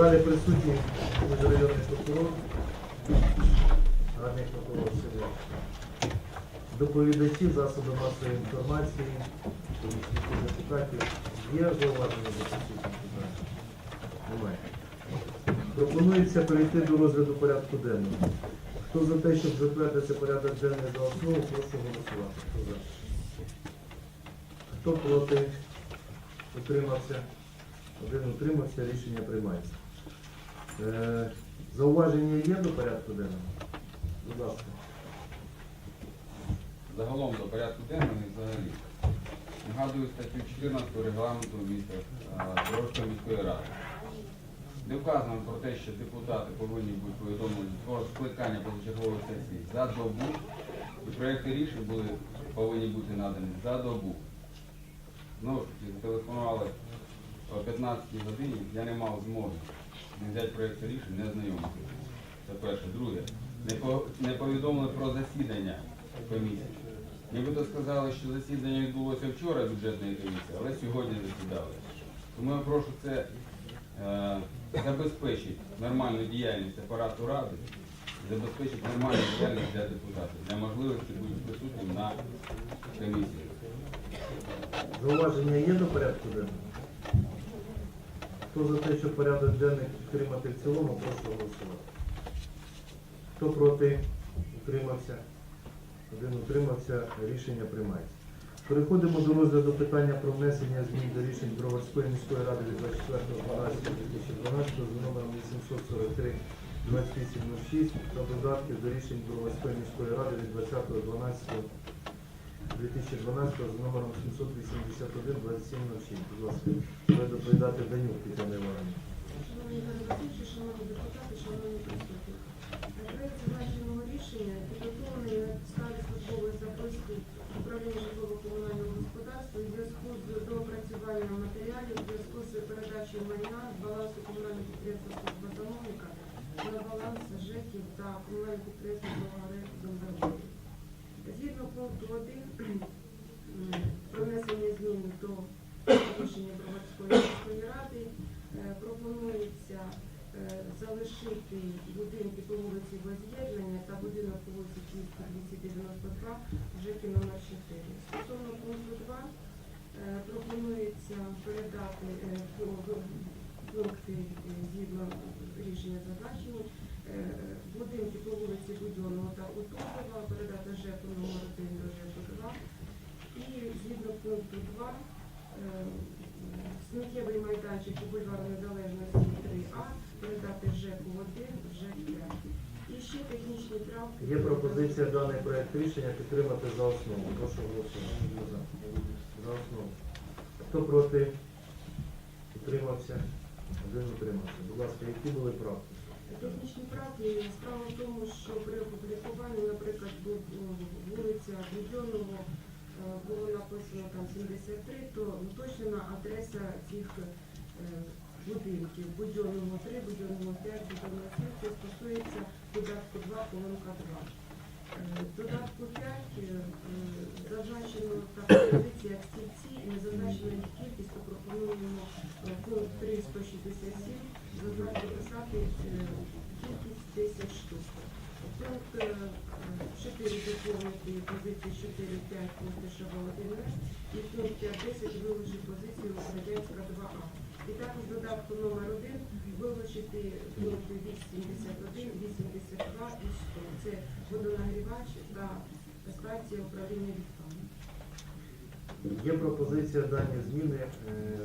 залі присутній міжрайонний прокурор, гарний прокурор сидить. Доповідачі, засоби масової інформації, помічники депутатів. Є зауваження до присутніх питань? Немає. Пропонується перейти до розгляду порядку денного. Хто за те, щоб затвердити порядок денний за основу, прошу голосувати. Хто за? Хто проти? Утримався? Один утримався, рішення приймається. Е, зауваження є до порядку денного? Будь ласка. Загалом до порядку денного взагалі. Нагадую статтю 14 регламенту міста е, міської ради. Де вказано про те, що депутати повинні бути повідомлені про скликання позачергової сесії за добу, і проекти рішень були, повинні бути надані за добу. Знову ж таки, зателефонували о 15 годині, я не мав змоги не взяти проекти рішень, не знайомити. Це перше. Друге, не повідомили про засідання комісії. Нібито сказали, що засідання відбулося вчора бюджетної комісії, але сьогодні засідали. Тому я прошу це е, забезпечити нормальну діяльність апарату ради, забезпечити нормальну діяльність для депутатів, для можливості бути присутнім на комісії. Зауваження є до порядку денного? Хто за те, щоб порядок денний підтримати в цілому, прошу голосувати. Хто проти? Утримався? Один утримався, рішення приймається. Переходимо до розгляду питання про внесення змін до рішень Броварської міської ради від 24.12.2012 за номером 843 2806 та додатків до рішень Броварської міської ради від 20.12. 2012 з номером 781 2706. Будь ласка, ви доповідати Данюк Тетяна Івановна. Шановні головуючі, шановні депутати, шановні присутні. Проект зазначеного рішення підготовлений на підставі службової записки управління житлово-комунального господарства у зв'язку з доопрацюванням матеріалів, у зв'язку з передачею майна з балансу комунального підприємства «Служба замовника» на баланс ЖЕКів та комунального підприємства «Болгари Донбасу». Згідно пункту 1 про внесення змін до рішення Броварської міської ради е, пропонується е, залишити будинки по вулиці Воз'єднання та будинок по вулиці Київській 292 ЖЕКі номер 4. Стосовно пункту 2 е, пропонується передати пункти згідно рішення зазначені. Будинки по вулиці Будьонного та Утопова передати ЖЕКу номер 1 до ЖЕКу 2. І згідно пункту 2 е, сміттєвий майданчик по бульвару Незалежності 3А передати ЖЕКу 1, ЖЕК 5. І ще технічні правки. Є пропозиція даний проект рішення підтримати за основу. Прошу голосувати. За? Основу. Хто проти? Утримався? Один утримався. Будь ласка, які були правки? Технічні правки. Справа в тому, що при опублікуванні, наприклад, вулиця Будьонного е, було написано там 73, то уточнена адреса цих е, будинків. Будьонного 3, Будьонного 5, Будьонного 7. Це стосується додатку 2, колонка 2. Е, Додатку 5 е, е, зазначено така позиція стільці не зазначена їх кількість, то пропонуємо е, пункт 3, 167 зазначити писати е, кількість 10 штук. Пункт е, 4 доповнити позиції 4, 5 Мусташева 1 і пункт 5, 10 вилучити позицію Радянська 2А. І також додатку номер 1 вилучити пункти 81, 82 і 100. Це водонагрівач та станція управління відпадами. Є пропозиція дані зміни е,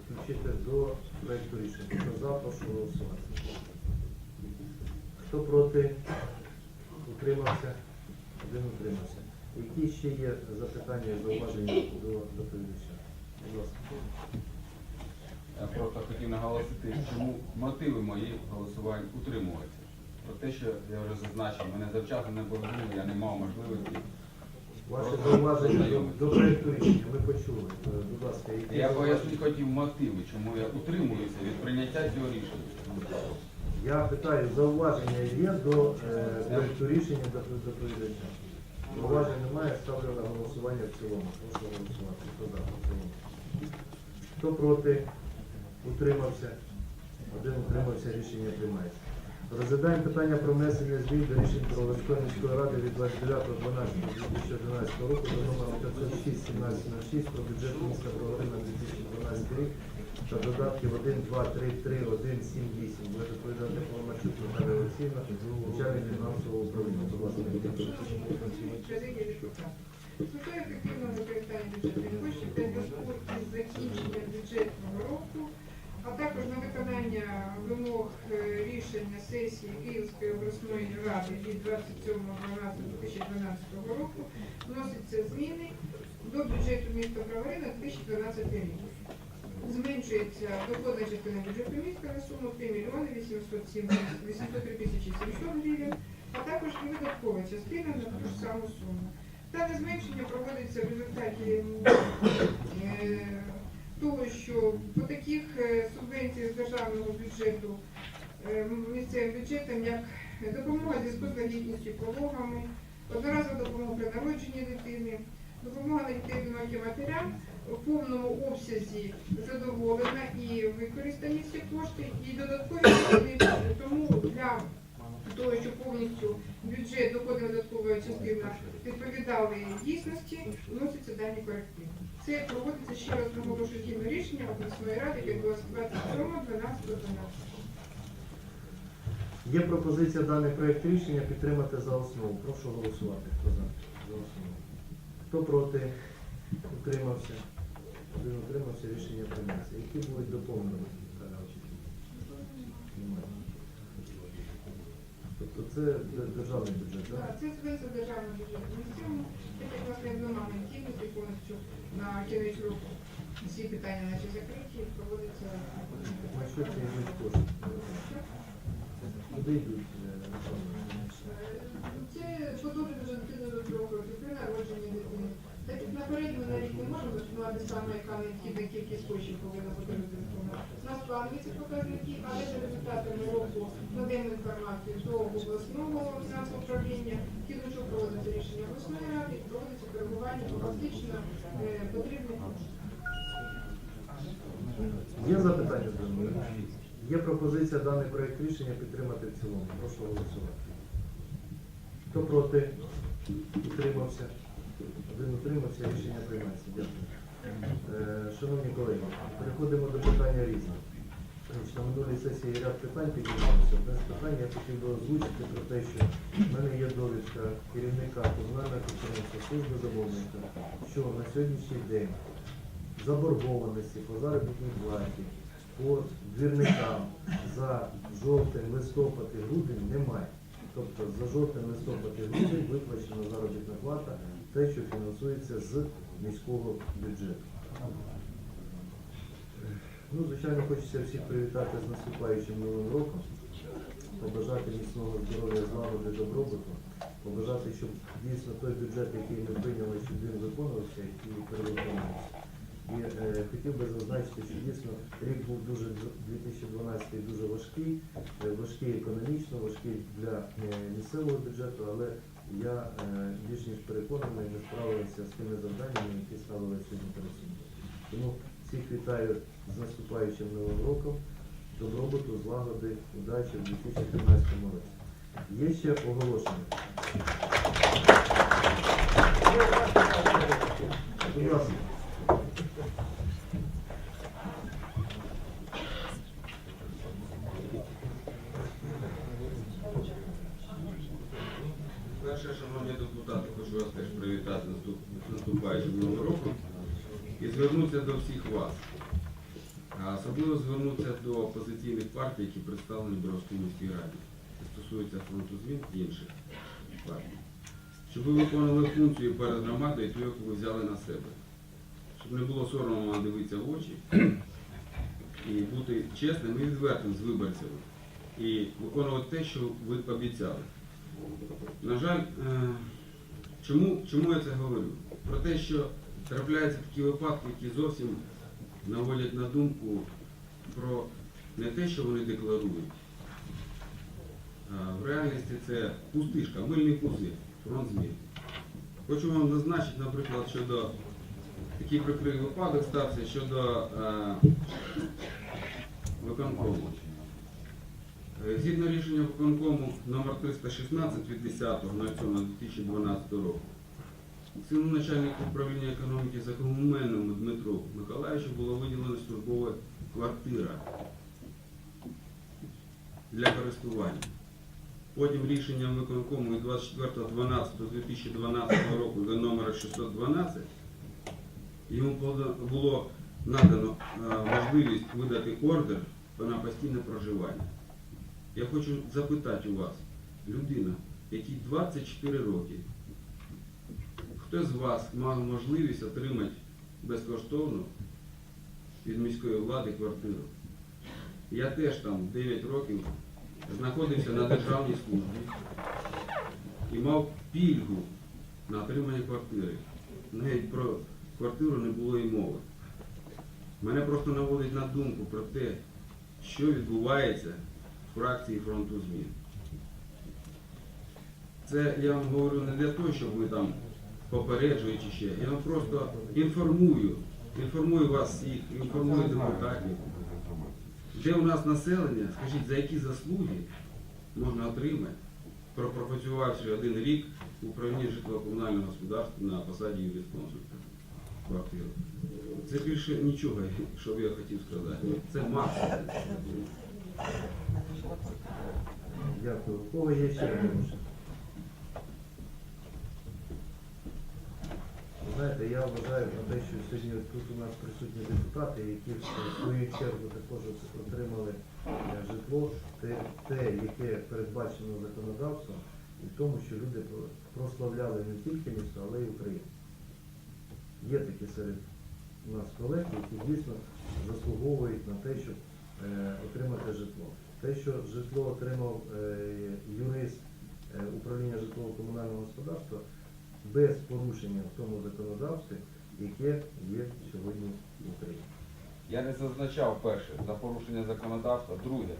включити до проекту рішення. Хто за, прошу голосувати. Хто проти? Утримався? Один утримався. Які ще є запитання і зауваження до доповідача? Будь ласка. Я просто хотів наголосити, чому мотиви мої голосувань утримуватися. Про те, що я вже зазначив, мене завчасно не повідомили, я не мав можливості. Ваше зауваження до, до проекту рішення ми почули. Е, Будь ласка, які Я пояснити хотів мотиви, чому я утримуюся від прийняття цього рішення. Я питаю, зауваження є до е, рішення до до доповідача? Зауважень немає, ставлю на голосування в цілому. Прошу голосувати. Хто за в цілому? Хто проти? Утримався? один утримався, рішення приймається. Розглядаємо питання про внесення змін до рішень Кровоцької міської ради від 29.12.2011 року до номер 506 1706 про бюджет міста Бровари на 2012 рік та додатків 1, 2, 3, 3, 1, 7, 8. Буде доповідати Паламарчук Наталія Олексіївна, начальник фінансового управління. Будь ласка, метою ефективного використання бюджетних коштів та зв'язку із закінченням бюджетного року, а також на виконання вимог е, рішення сесії Київської обласної ради від 27.12.2012 року вносяться зміни до бюджету міста Бровари на 2012 рік. Зменшується доходна частина бюджету міста на суму 3 мільйони 803 тисячі 700 гривень, а також і видаткова частина на ту ж саму суму. Дане зменшення проводиться в результаті е, того, що по таких е, субвенціях з державного бюджету е, місцевим бюджетам, як допомога зв'язку з вагітністю пологами, одноразова допомога при народженні дитини, допомога на дітей одиноким матерям в повному обсязі задоволена і використані всі кошти, і додаткові кошти. Тому для того, щоб повністю бюджет доходна додаткова частина відповідали дійсності, вносяться дані корективи. Це проводиться ще раз наголошую згідно рішення обласної ради від 27 12 12. Є пропозиція даний проєкт рішення підтримати за основу. Прошу голосувати. Хто за? За основу. Хто проти? Утримався. Один утримався, рішення приймається. Які будуть доповнені? Тобто це державний бюджет, так? Так, Це субвенція державного бюджету. На цьому, так як власне нема необхідності повністю на кінець року всі питання наші закриті, проводиться На що це йдуть кошти? Куди йдуть? е, Це подобається вже дитини до трьох років при народженні дитини. Так як наперед ми на не можемо запланувати саме, яка необхідна кількість коштів повинна бути розрахована. Нас ці показники, але за результатами року надаємо інформацію до обласного управління, згідно що проводиться рішення обласної ради, проводиться коригування фактично е, потрібних коштів. Є запитання до мене? Є пропозиція даний проєкт рішення підтримати в цілому. Прошу голосувати. Хто проти? Утримався. Один утримався, рішення приймається. Дякую. Е, Шановні колеги, переходимо до питання різних. На минулій сесії ряд питань піднімалося. Одне з питань я хотів би озвучити про те, що в мене є довідка керівника комунального підприємства служби замовника, що на сьогоднішній день заборгованості по заробітній платі, по двірникам за жовтень, листопад і грудень немає. Тобто за жовтень, листопад і грудень виплачена заробітна плата, те, що фінансується з міського бюджету. Ну, звичайно, хочеться всіх привітати з наступаючим новим роком, побажати міцного здоров'я, злагоди, добробуту, побажати, щоб дійсно той бюджет, який ми прийняли, щоб він виконувався і перевиконувався. І е, хотів би зазначити, що дійсно рік був дуже 2012 дуже важкий, е, важкий економічно, важкий для е, місцевого бюджету, але я е, більш ніж переконаний, ми справилися з тими завданнями, які ставили сьогодні перед. Тому всіх вітаю з наступаючим новим роком, добробуту, злагоди, удачі в 2013 році. Є ще оголошення. Будь ласка. Перше, шановні депутати, хочу вас теж привітати з наступ- з наступаючим новим роком і звернутися до всіх вас. Особливо звернутися до опозиційних партій, які представлені в Боровській раді. Це стосується фронту змін і інших партій. Щоб ви виконували функцію перед громадою, ту, яку ви взяли на себе. Щоб не було соромно дивитися в очі і бути чесним і відвертим з виборцями. І виконувати те, що ви пообіцяли. На жаль, е, чому, чому я це говорю? Про те, що трапляються такі випадки, які зовсім наводять на думку про не те, що вони декларують. А в реальності це пустишка, мильний пузир, фронт змін. Хочу вам зазначити, наприклад, щодо такий прикрий випадок стався щодо виконкому. Е, Згідно рішення виконкому номер 316 від 10.07.2012 року, сину начальнику управління економіки Закомельному Дмитру Миколаївичу було виділено службова квартира для користування. Потім рішенням виконкому від 24.12.2012 року за номером 612 йому було надано е, можливість видати ордер на постійне проживання. Я хочу запитати у вас, людина, якій 24 роки, хто з вас мав можливість отримати безкоштовно від міської влади квартиру? Я теж там 9 років знаходився на державній службі і мав пільгу на отримання квартири. Навіть про квартиру не було і мови. Мене просто наводить на думку про те, що відбувається в фракції фронту змін. Це я вам говорю не для того, щоб ви там попереджуєте ще. Я вам просто інформую, інформую вас всіх, інформую депутатів. Де у нас населення, скажіть, за які заслуги можна отримати, пропрацювавши один рік в управлінні житлово-комунального господарства на посаді юрисконсульта квартиру. Це більше нічого, що я хотів сказати. Це максимум. Дякую. Кого є ще запитання? Ви Знаєте, я вважаю на те, що сьогодні тут у нас присутні депутати, які в свою чергу також отримали е, житло, те, те, яке передбачено законодавством, і в тому, що люди прославляли не тільки місто, але й Україну. Є такі серед нас колеги, які дійсно заслуговують на те, щоб е, отримати житло. Те, що житло отримав е, юрист управління житлово-комунального господарства без порушення в тому законодавстві, яке є сьогодні в Україні. Я не зазначав перше за порушення законодавства. Друге,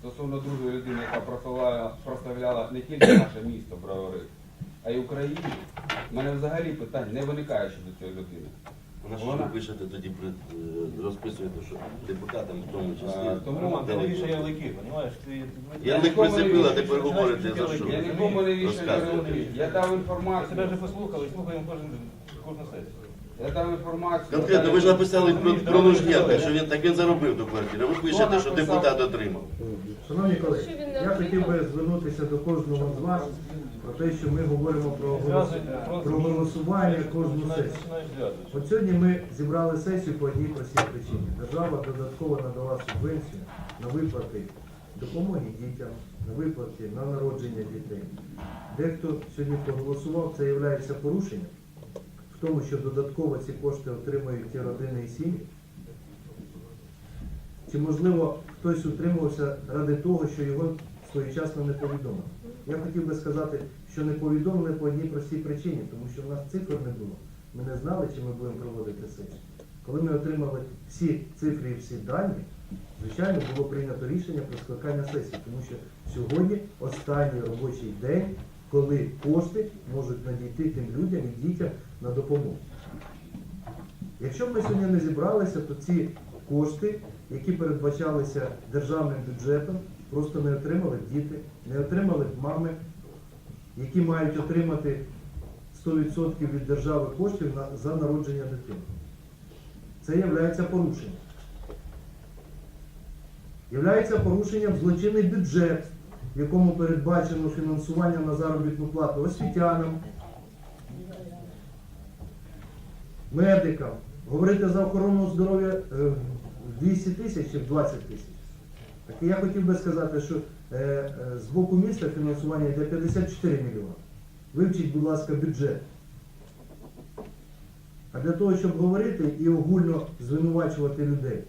стосовно другої людини, яка прославляла не тільки наше місто Бравори, а й Україну, в мене взагалі питань не виникає щодо цієї людини. На що ви пишете тоді е, розписуєте, що депутатам в тому числі. тому Роман, ти навіщо делегують? ярлики, розумієш? Ярлик прицепили, тепер говорите за що. Я нікому не вішаю ярлики. Я дав Ми тебе вже послухали слухаємо кожен, кожну сесію. Я інформацію. Конкретно, ви ж написали про, про Нужнєнка, що він так він заробив до квартири. Ви пишете, що депутат отримав. Шановні колеги, я хотів би звернутися до кожного з вас про те, що ми говоримо про, голос... про голосування кожну сесію. От сьогодні ми зібрали сесію по одній простій причині. Держава додатково надала субвенцію на виплати допомоги дітям, на виплати на народження дітей. Дехто сьогодні проголосував, це є порушенням тому, що додатково ці кошти отримують ті родини і сім'ї. Чи можливо хтось утримувався ради того, що його своєчасно не повідомили? Я хотів би сказати, що не повідомили по одній простій причині, тому що в нас цифр не було. Ми не знали, чи ми будемо проводити сесію. Коли ми отримали всі цифри і всі дані, звичайно, було прийнято рішення про скликання сесії, тому що сьогодні останній робочий день, коли кошти можуть надійти тим людям і дітям на допомогу. Якщо ми сьогодні не зібралися, то ці кошти, які передбачалися державним бюджетом, просто не отримали діти, не отримали б мами, які мають отримати 100% від держави коштів на, за народження дитини. Це є порушенням. Являється порушенням злочинний бюджет, в якому передбачено фінансування на заробітну плату освітянам, медикам. Говорити за охорону здоров'я е, 200 тисяч чи в 20 тисяч. Так я хотів би сказати, що е, е, з боку міста фінансування йде 54 мільйони. Вивчіть, будь ласка, бюджет. А для того, щоб говорити і огульно звинувачувати людей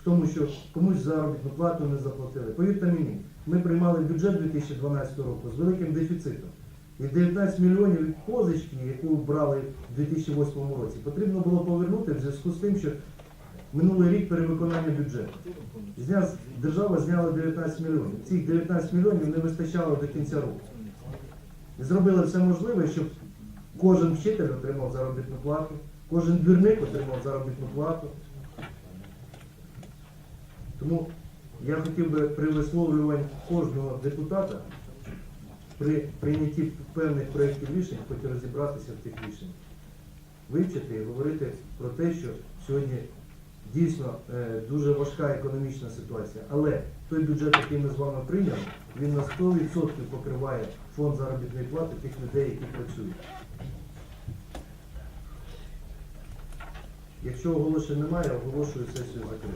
в тому, що комусь заробітну плату не заплатили. Повірте мені, ми приймали бюджет 2012 року з великим дефіцитом. І 19 мільйонів позички, яку брали в 2008 році, потрібно було повернути в зв'язку з тим, що минулий рік перевиконання бюджету. Зня- Держава зняла 19 мільйонів. Цих 19 мільйонів не вистачало до кінця року. І зробили все можливе, щоб кожен вчитель отримав заробітну плату, кожен двірник отримав заробітну плату. Тому Я хотів би при висловлюванні кожного депутата при прийнятті певних проєктів рішень, хоч розібратися в тих рішеннях, вивчити і говорити про те, що сьогодні дійсно е, дуже важка економічна ситуація. Але той бюджет, який ми з вами прийняли, він на 100% покриває фонд заробітної плати тих людей, які працюють. Якщо оголошень немає, оголошую сесію закритою.